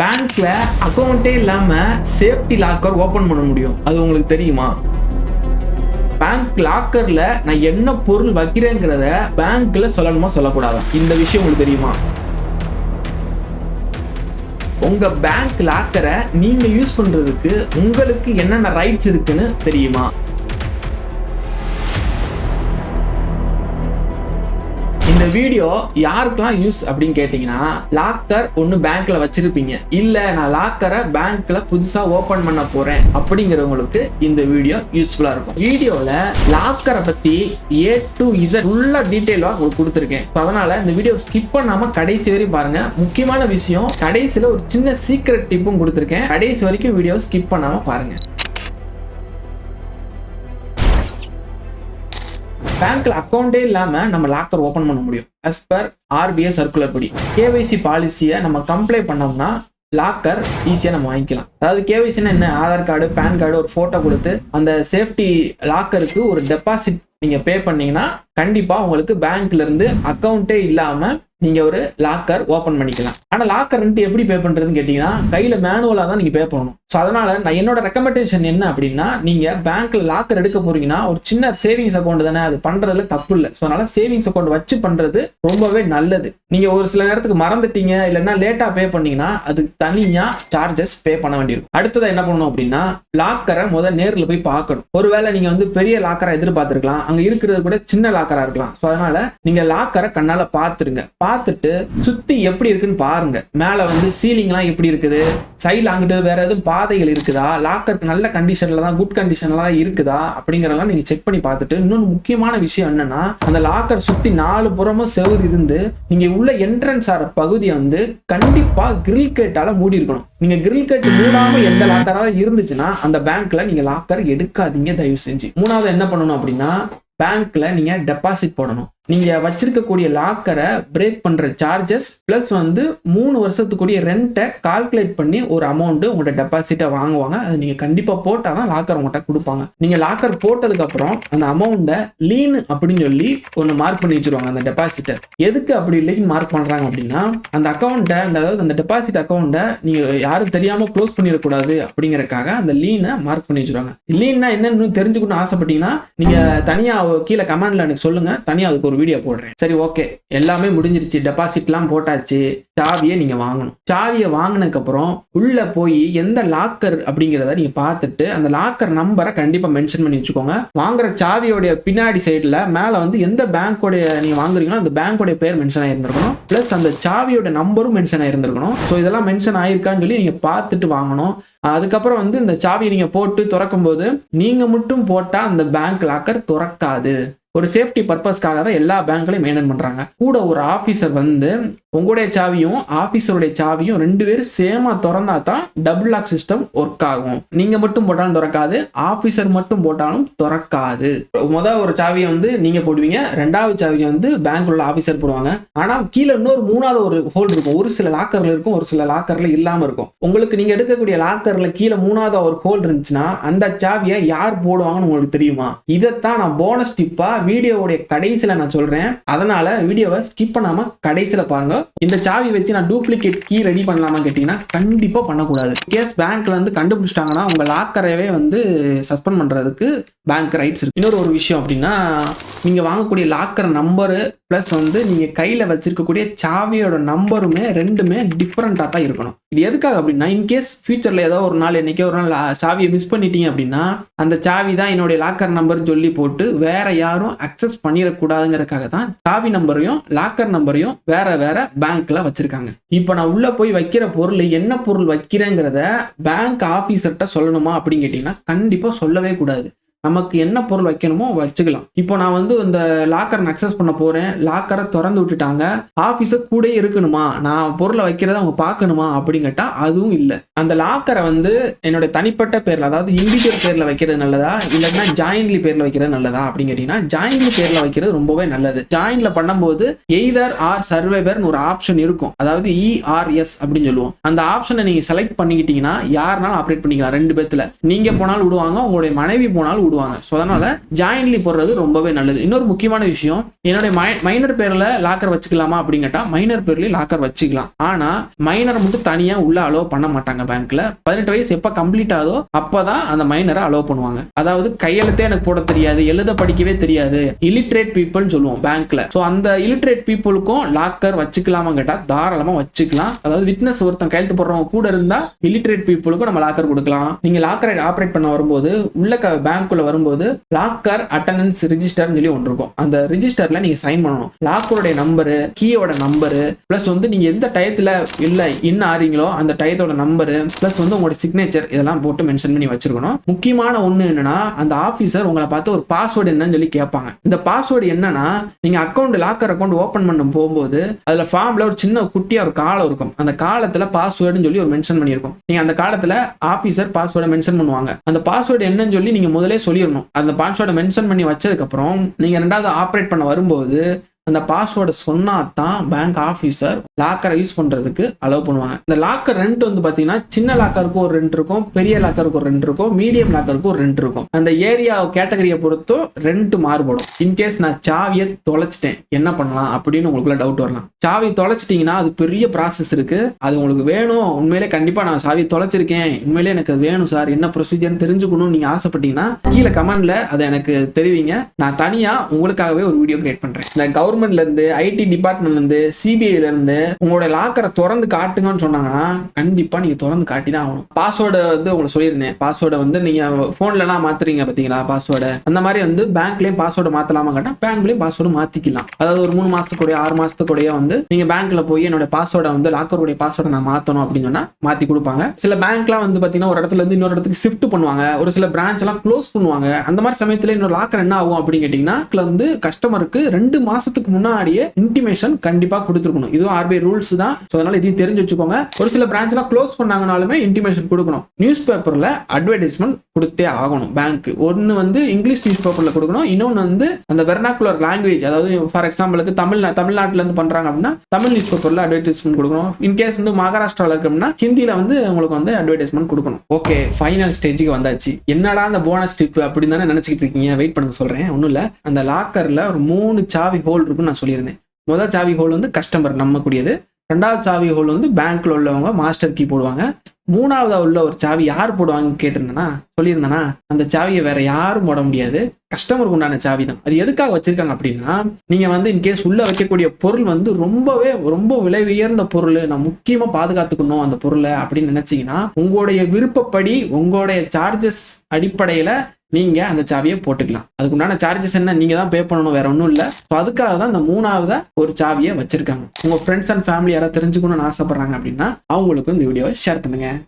பேங்க்ல அக்கௌண்ட்டே இல்லாம safety locker open பண்ண முடியும். அது உங்களுக்கு தெரியுமா? பேங்க் லாக்கர்ல நான் என்ன பொருள் வைக்கிறேங்கிறத பேங்க்ல சொல்லணுமா சொல்லக்கூடாதா? இந்த விஷயம் உங்களுக்கு தெரியுமா? உங்க பேங்க் லாக்கரை நீங்க யூஸ் பண்றதுக்கு உங்களுக்கு என்னென்ன ரைட்ஸ் இருக்குன்னு தெரியுமா? இந்த வீடியோ யாருக்கெல்லாம் யூஸ் அப்படின்னு கேட்டிங்கன்னா லாக்கர் ஒன்று பேங்க்ல வச்சிருப்பீங்க. இல்லை நான் லாக்கரை பேங்க்ல புதுசாக ஓப்பன் பண்ண போறேன் அப்படிங்கிறவங்களுக்கு இந்த வீடியோ யூஸ்ஃபுல்லாக இருக்கும். வீடியோவில் லாக்கரை பற்றி ஏ டு இசட் ஃபுல்லாக டீட்டெயிலாக உங்களுக்கு கொடுத்துருக்கேன். அதனால இந்த வீடியோ ஸ்கிப் பண்ணாமல் கடைசி வரையும் பாருங்க. முக்கியமான விஷயம் கடைசியில் ஒரு சின்ன சீக்ரெட் டிப்பும் கொடுத்துருக்கேன். கடைசி வரைக்கும் வீடியோ ஸ்கிப் பண்ணாமல் பாருங்க. பேங்க்ல அக்கௌண்டே இல்லாம நம்ம லாக்கர் ஓபன் பண்ண முடியும். அஸ் பர் ஆர்பிஐ சர்க்குலர் படி. கேவைசி பாலிசியை நம்ம கம்ப்ளைண்ட் பண்ணோம்னா லாக்கர் ஈஸியாக நம்ம வாங்கிக்கலாம். அதாவது கேவைசினா என்ன? ஆதார் கார்டு பேன் கார்டு ஒரு ஃபோட்டோ கொடுத்து அந்த சேஃப்டி லாக்கருக்கு ஒரு டெபாசிட் நீங்கள் பே பண்ணீங்கன்னா கண்டிப்பாக உங்களுக்கு பேங்க்லேருந்து அக்கௌண்ட்டே இல்லாமல் நீங்கள் ஒரு லாக்கர் ஓப்பன் பண்ணிக்கலாம். ஆனால் லாக்கர் எப்படி பே பண்ணுறதுன்னு கேட்டிங்கன்னா கையில் மேனுவலாக தான் நீங்கள் பே பண்ணணும். ஸோ அதனால் நான் என்னோட ரெக்கமெண்டேஷன் என்ன அப்படின்னா நீங்கள் பேங்க்கில் லாக்கர் எடுக்க போகிறீங்கன்னா ஒரு சின்ன சேவிங்ஸ் அக்கௌண்ட் தானே அது பண்ணுறதுல தப்பு இல்லை. ஸோ அதனால் சேவிங்ஸ் அக்கௌண்ட் வச்சு பண்ணுறது ரொம்பவே நல்லது. நீங்கள் ஒரு சில நேரத்துக்கு மறந்துட்டீங்க இல்லைன்னா லேட்டாக பே பண்ணீங்கன்னா அதுக்கு தனியாக சார்ஜஸ் பே பண்ண வேண்டியிருக்கும். அடுத்ததாக என்ன பண்ணணும் அப்படின்னா லாக்கரை முதல் நேரில் போய் பார்க்கணும். ஒருவேளை நீங்கள் வந்து பெரிய லாக்கரை எதிர்பார்த்துருக்கலாம். அங்கே இருக்கிறது கூட சின்ன லாக்கராக இருக்கலாம். ஸோ அதனால் நீங்கள் லாக்கரை கண்ணால் பார்த்துருங்க. பார்த்துட்டு சுற்றி எப்படி இருக்குன்னு பாருங்க. மேலே வந்து சீலிங்லாம் எப்படி இருக்குது? சைடில் அங்கிட்டு வேற எதுவும் பாதைகள் இருக்குதா? லாக்கர் நல்ல கண்டிஷன்ல தான் குட் கண்டிஷன்ல தான் இருக்குதா? அப்படிங்கிறதெல்லாம் நீங்க செக் பண்ணி பார்த்துட்டு இன்னொன்று முக்கியமான விஷயம் என்னன்னா அந்த லாக்கர் சுத்தி நாலு புறமும் செவுர் இருந்து நீங்க உள்ள என்ட்ரன்ஸ் ஆகிற பகுதியை வந்து கண்டிப்பா கிரில் கேட்டால மூடி இருக்கணும். நீங்க கிரில் கேட்டு மூடாம எந்த லாக்கராக இருந்துச்சுன்னா அந்த பேங்க்ல நீங்க லாக்கர் எடுக்காதீங்க தயவு செஞ்சு. மூணாவது என்ன பண்ணணும் அப்படின்னா பேங்க்ல நீங்க டெபாசிட் போடணும். நீங்க வச்சிருக்கக்கூடிய லாக்கரை பிரேக் பண்ற சார்ஜஸ் பிளஸ் வந்து மூணு வருஷத்துக்குரிய ரெண்ட்டை கால்குலேட் பண்ணி ஒரு அமௌண்ட் உங்கள்கிட்ட டெபாசிட்டை வாங்குவாங்க. அது நீங்க கண்டிப்பா போட்டால் தான் லாக்கர் உங்கள்கிட்ட கொடுப்பாங்க. நீங்க லாக்கர் போட்டதுக்கு அப்புறம் அந்த அமௌண்ட்டை லீன் அப்படின்னு சொல்லி ஒன்று மார்க் பண்ணி வச்சிருவாங்க அந்த டெபாசிட்டை எதுக்கு அப்படி லீன் மார்க் பண்றாங்க அப்படின்னா அந்த அக்கௌண்ட்டை அந்த அதாவது அந்த டெபாசிட் அக்கௌண்ட்டை நீங்க யாரும் தெரியாம க்ளோஸ் பண்ணிடக்கூடாது அப்படிங்கறக்காக அந்த லீனை மார்க் பண்ணி வச்சிருவாங்க. லீன்னா என்னன்னு தெரிஞ்சுக்கணும்னு ஆசைப்பட்டீங்கன்னா நீங்க தனியா கீழே கமெண்ட்ல எனக்கு சொல்லுங்க. தனியா அதுக்கு ஒரு வீடியோ போடுறேன். சரி ஓகே எல்லாமே முடிஞ்சிருச்சு. டெபாசிட்லாம் போட்டாச்சு. சாவியை நீங்க வாங்கணும். சாவியை வாங்கினதுக்கு அப்புறம் உள்ள போய் எந்த லாக்கர் அப்படிங்கிறத நீங்க பார்த்துட்டு அந்த லாக்கர் நம்பரை கண்டிப்பா மென்ஷன் பண்ணி வச்சுக்கோங்க. வாங்குற சாவியோடைய பின்னாடி சைடுல மேல வந்து எந்த பேங்கோடைய நீங்க வாங்குறீங்களோ அந்த பேங்கோடைய பேர் மென்ஷன் ஆயிருந்திருக்கணும். பிளஸ் அந்த சாவியோட நம்பரும் மென்ஷன் ஆயிருந்திருக்கணும். ஸோ இதெல்லாம் மென்ஷன் ஆயிருக்கான்னு சொல்லி நீங்க பார்த்துட்டு வாங்கணும். அதுக்கப்புறம் வந்து இந்த சாவியை நீங்க போட்டு திறக்கும் போது நீங்க மட்டும் போட்டா அந்த பேங்க் லாக்கர் திறக்காது. ஒரு சேஃப்டி பர்பஸ்க்காக தான் எல்லா பேங்க்லையும் மெயின்டைன் பண்ணுறாங்க கூட ஒரு ஆஃபீஸர் வந்து உங்களுடைய சாவியும் ஆஃபீஸருடைய சாவியும் ரெண்டு பேரும் சேமாக திறந்தா தான் டபுள் லாக் சிஸ்டம் ஒர்க் ஆகும். நீங்கள் மட்டும் போட்டாலும் திறக்காது ஆஃபீஸர் மட்டும் போட்டாலும் திறக்காது. முதல் ஒரு சாவியை வந்து நீங்கள் போடுவீங்க ரெண்டாவது சாவியை வந்து பேங்க் உள்ள ஆஃபீஸர் போடுவாங்க. ஆனால் கீழே இன்னொரு மூணாவது ஒரு ஹோல் இருக்கும். ஒரு சில லாக்கரில் இருக்கும் ஒரு சில லாக்கரில் இல்லாமல் இருக்கும். உங்களுக்கு நீங்கள் எடுக்கக்கூடிய லாக்கரில் கீழே மூணாவது ஒரு ஹோல் இருந்துச்சுன்னா அந்த சாவியை யார் போடுவாங்கன்னு உங்களுக்கு தெரியுமா? இதைத்தான் நான் போனஸ் டிப்பாக வீடியோவுடைய கடைசியில நான் சொல்றேன். அதனால வீடியோவை ஸ்கிப் பண்ணாம கடைசியில பாருங்க. இந்த சாவி வச்சு நான் டூப்ளிகேட் கீ ரெடி பண்ணலாமா கேட்டீங்கன்னா கண்டிப்பா பண்ணக்கூடாது. கேஸ் பேங்க்ல இருந்து கண்டுபிடிச்சிட்டாங்கன்னா உங்க லாக்கரவே வந்து சஸ்பெண்ட் பண்றதுக்கு பேங்க் ரைட்ஸ் இருக்கு. இன்னொரு ஒரு விஷயம் அப்படின்னா நீங்க வாங்கக்கூடிய லாக்கர் நம்பரு ப்ளஸ் வந்து நீங்க கையில வச்சிருக்கக்கூடிய சாவியோட நம்பருமே ரெண்டுமே டிஃப்ரெண்டா தான் இருக்கணும். இது எதுக்காக அப்படின்னா இன்கேஸ் ஃபியூச்சர்ல ஏதோ ஒரு நாள் என்னைக்கோ ஒரு நாள் சாவியை மிஸ் பண்ணிட்டீங்க அப்படின்னா அந்த சாவி தான் என்னுடைய லாக்கர் நம்பர்னு சொல்லி போட்டு வேற யாரும் அக்சஸ் பண்ணிடக்கூடாதுங்கிறதுக்காக தான் சாவி நம்பரையும் லாக்கர் நம்பரையும் வேற வேற பேங்க்ல வச்சிருக்காங்க. இப்போ நான் உள்ள போய் வைக்கிற பொருள் என்ன பொருள் வைக்கிறேங்கிறத பேங்க் ஆஃபீஸர்கிட்ட சொல்லணுமா அப்படின்னு கேட்டிங்கன்னா கண்டிப்பா சொல்லவே கூடாது. நமக்கு என்ன பொருள் வைக்கணுமோ வச்சுக்கலாம். இப்போ நான் வந்து இந்த லாக்கர் அக்சஸ் பண்ண போறேன். லாக்கரை திறந்து விட்டுட்டாங்க. ஆஃபீஸர் கூட இருக்கணுமா? நான் பொருளை வைக்கிறத அவங்க பார்க்கணுமா? அப்படின்னு கேட்டா அதுவும் இல்லை. அந்த லாக்கரை வந்து என்னோட தனிப்பட்ட பேர்ல அதாவது இண்டிவிஜுவல் பேர்ல வைக்கிறது நல்லதா? இல்லைன்னா ஜாயின்ட்லி பேர்ல வைக்கிறது நல்லதா? அப்படின்னு கேட்டீங்கன்னா ஜாயின்ட்லி பேர்ல வைக்கிறது ரொம்பவே நல்லது. ஜாயின்ட்ல பண்ணும்போது எய்தர் ஆர் சர்வைவர்னு ஒரு ஆப்ஷன் இருக்கும். அதாவது இஆர்எஸ் அப்படின்னு சொல்லுவோம். அந்த ஆப்ஷனை நீங்க செலக்ட் பண்ணிக்கிட்டீங்கன்னா யாருனாலும் ஆப்ரேட் பண்ணிக்கலாம். ரெண்டு பேத்துல. நீங்க போனாலும் விடுவாங்க. உங்களுடைய மனைவி போனாலும் விடுவாங்க ஸோ அதனால ஜாயின்லி போடுறது ரொம்பவே நல்லது. இன்னொரு முக்கியமான விஷயம் என்னுடைய மைனர் பேர்ல லாக்கர் வச்சுக்கலாமா அப்படின்னு கேட்டா மைனர் பேர்லயும் லாக்கர் வச்சுக்கலாம். ஆனா மைனர் மட்டும் தனியா உள்ள அலோவ் பண்ண மாட்டாங்க பேங்க்ல பதினெட்டு வயசு எப்ப கம்ப்ளீட் ஆகுதோ அப்பதான் அந்த மைனரை அலோவ் பண்ணுவாங்க. அதாவது கையெழுத்தே எனக்கு போட தெரியாது எழுத படிக்கவே தெரியாது. இலிட்ரேட் பீப்புள்னு சொல்லுவோம் பேங்க்ல ஸோ அந்த இலிட்ரேட் பீப்புளுக்கும் லாக்கர் வச்சுக்கலாமா கேட்டா தாராளமா வச்சுக்கலாம். அதாவது விட்னஸ் ஒருத்தன் கையெழுத்து போடுறவங்க கூட இருந்தா இலிட்ரேட் பீப்புளுக்கும் நம்ம லாக்கர் கொடுக்கலாம். நீங்க லாக்கரை ஆப்ரேட் பண்ண வரும்போது உள்ள பேங்க்குள்ள வரும்போது லாக்கர் அட்டண்டன்ஸ் ரிஜிஸ்டர்னு சொல்லி ஒன்று இருக்கும். அந்த ரிஜிஸ்டரில் நீங்கள் சைன் பண்ணணும். லாக்கருடைய நம்பரு கீயோட நம்பரு ப்ளஸ் வந்து நீங்க எந்த டயத்துல இல்லை இன்னும் ஆறீங்களோ அந்த டயத்தோட நம்பரு ப்ளஸ் வந்து உங்களோட சிக்னேச்சர் இதெல்லாம் போட்டு மென்ஷன் பண்ணி வச்சிருக்கணும். முக்கியமான ஒன்று என்னன்னா அந்த ஆஃபீஸர் உங்களை பார்த்து ஒரு பாஸ்வேர்டு என்னன்னு சொல்லி கேட்பாங்க. இந்த பாஸ்வேர்டு என்னன்னா நீங்க அக்கௌண்ட் லாக்கர் அக்கௌண்ட் ஓபன் பண்ண போகும்போது அதுல ஃபார்ம்ல ஒரு சின்ன குட்டியா ஒரு காலம் இருக்கும். அந்த காலத்தில் பாஸ்வேர்டுன்னு சொல்லி ஒரு மென்ஷன் பண்ணியிருக்கும். நீங்க அந்த காலத்துல ஆஃபீஸர் பாஸ்வேர்டை மென்ஷன் பண்ணுவாங்க. அந்த பாஸ்வேர்டு என்னன்னு சொல்லி நீங்க முதலே சொல்லிடணும். அந்த பாஸ்வேர்டை மென்ஷன் பண்ணி வச்சதுக்கப்புறம் நீங்கள் நீங்க ரெண்டாவது ஆப்ரேட் பண்ண வரும்போது அந்த பாஸ்வேர்டை சொன்னா தான் பேங்க் ஆஃபீஸர் லாக்கரை யூஸ் பண்ணுறதுக்கு அலோவ் பண்ணுவாங்க. இந்த லாக்கர் ரெண்ட் வந்து பார்த்தீங்கன்னா சின்ன லாக்கருக்கு ஒரு ரெண்ட் இருக்கும் பெரிய லாக்கருக்கு ஒரு ரெண்ட் இருக்கும் மீடியம் லாக்கருக்கு ஒரு ரெண்ட் இருக்கும். அந்த ஏரியா கேட்டகரியை பொறுத்தும் ரெண்ட் மாறுபடும். இன்கேஸ் நான் சாவியை தொலைச்சிட்டேன் என்ன பண்ணலாம் அப்படின்னு உங்களுக்குள்ள டவுட் வரலாம். சாவி தொலைச்சிட்டீங்கன்னா அது பெரிய ப்ராசஸ் இருக்கு. அது உங்களுக்கு வேணும். உண்மையிலே கண்டிப்பாக நான் சாவி தொலைச்சிருக்கேன். உண்மையிலே எனக்கு அது வேணும் சார். என்ன ப்ரொசீஜர்னு தெரிஞ்சுக்கணும்னு நீங்கள் ஆசைப்பட்டீங்கன்னா கீழே கமெண்ட்ல அதை எனக்கு தெரிவிங்க. நான் தனியாக உங்களுக்காகவே ஒரு வீடியோ கிரியேட் பண்ணுறேன் இந்த கவர் இருந்து ஐடி டிபார்ட்மெண்ட்லேருந்து சிபிஐலேருந்து உங்களோட லாக்கரை திறந்து காட்டுங்கன்னு சொன்னாங்கன்னா கண்டிப்பாக நீங்கள் திறந்து காட்டி தான் ஆகணும் பாஸ்வேர்டை வந்து உங்களுக்கு சொல்லியிருந்தேன். பாஸ்வேர்டை வந்து நீங்கள் ஃபோன்லலாம் மாத்துறீங்க பார்த்தீங்களா பாஸ்வேர்டை அந்த மாதிரி வந்து பேங்க்லேயும் பாஸ்வேர்டு மாற்றலாமா கேட்டால் பேங்க்லயும் பாஸ்வேர்டு மாற்றிக்கலாம் அதாவது ஒரு மூணு மாதத்துக்குடைய ஆறு மாதத்துக்குடைய வந்து நீங்கள் பேங்க்கில் போய் என்னோட பாஸ்வேர்டை வந்து லாக்கருடைய பாஸ்வேர்டை நான் மாற்றணும் அப்படின்னு சொன்னால் மாற்றி கொடுப்பாங்க. சில பேங்க்லாம் வந்து பார்த்தீங்கன்னா ஒரு இடத்துல இருந்து இன்னொரு இடத்துக்கு ஷிஃப்ட் பண்ணுவாங்க. ஒரு சில பிரான்ச் எல்லாம் க்ளோஸ் பண்ணுவாங்க. அந்த மாதிரி சமயத்தில் இன்னொரு லாக்கர் என்ன ஆகும் அப்படின்னு கேட்டிங்கன்னா வந்து கஸ்டமருக்கு ரெண்டு மாதத்துக்கு மாசத்துக்கு முன்னாடியே இன்டிமேஷன் கண்டிப்பா கொடுத்துருக்கணும். இதுவும் ஆர்பிஐ ரூல்ஸ் தான். அதனால இதையும் தெரிஞ்சு வச்சுக்கோங்க. ஒரு சில பிரான்ச்லாம் க்ளோஸ் பண்ணாங்கனாலுமே இன்டிமேஷன் கொடுக்கணும். நியூஸ் பேப்பர்ல அட்வர்டைஸ்மெண்ட் கொடுத்தே ஆகணும் பேங்க் ஒன்னு வந்து இங்கிலீஷ் நியூஸ் பேப்பர்ல கொடுக்கணும். இன்னொன்னு வந்து அந்த வெர்னாக்குலர் லாங்குவேஜ் அதாவது ஃபார் எக்ஸாம்பிளுக்கு தமிழ் தமிழ்நாட்டுல இருந்து பண்றாங்க அப்படின்னா தமிழ் நியூஸ் பேப்பர்ல அட்வர்டைஸ்மெண்ட் கொடுக்கணும் இன்கேஸ் வந்து மகாராஷ்டிரால இருக்கோம்னா ஹிந்தியில வந்து உங்களுக்கு வந்து அட்வர்டைஸ்மெண்ட் கொடுக்கணும். ஓகே ஃபைனல் ஸ்டேஜுக்கு வந்தாச்சு. என்னடா அந்த போனஸ் டிப் அப்படின்னு தானே நினைச்சிட்டு இருக்கீங்க? வெயிட் பண்ணுங்க சொல்றேன். ஒன்றும் இல்லை. அந்த லாக்கர்ல ஒரு மூணு சாவி ஹோல் இருக்குன்னு நான் சொல்லியிருந்தேன். முதல் சாவி ஹோல் வந்து கஸ்டமர் நம்பக்கூடியது ரெண்டாவது சாவி ஹோல் வந்து பேங்க்ல உள்ளவங்க மாஸ்டர் கீ போடுவாங்க. மூணாவதா உள்ள ஒரு சாவி யார் போடுவாங்கன்னு கேட்டிருந்தேன்னா சொல்லியிருந்தேனா அந்த சாவியை வேற யாரும் போட முடியாது. கஸ்டமருக்கு உண்டான சாவி தான் அது எதுக்காக வச்சிருக்காங்க அப்படின்னா நீங்க வந்து இன்கேஸ் உள்ள வைக்கக்கூடிய பொருள் வந்து ரொம்பவே ரொம்ப விலை உயர்ந்த பொருள் நான் முக்கியமா பாதுகாத்துக்கணும் அந்த பொருளை அப்படின்னு நினைச்சீங்கன்னா உங்களுடைய விருப்பப்படி உங்களுடைய சார்ஜஸ் அடிப்படையில நீங்கள் அந்த சாவியை போட்டுக்கலாம். அதுக்கு உண்டான சார்ஜஸ் என்ன? நீங்கள் தான் பே பண்ணணும் வேற ஒன்றும் இல்லை. ஸோ அதுக்காக தான் இந்த மூணாவதா ஒரு சாவியை வச்சிருக்காங்க. உங்கள் ஃப்ரெண்ட்ஸ் அண்ட் ஃபேமிலி யாராவது தெரிஞ்சுக்கணும்னு ஆசைப்படுறாங்க அப்படின்னா அவங்களுக்கு இந்த வீடியோவை ஷேர் பண்ணுங்கள்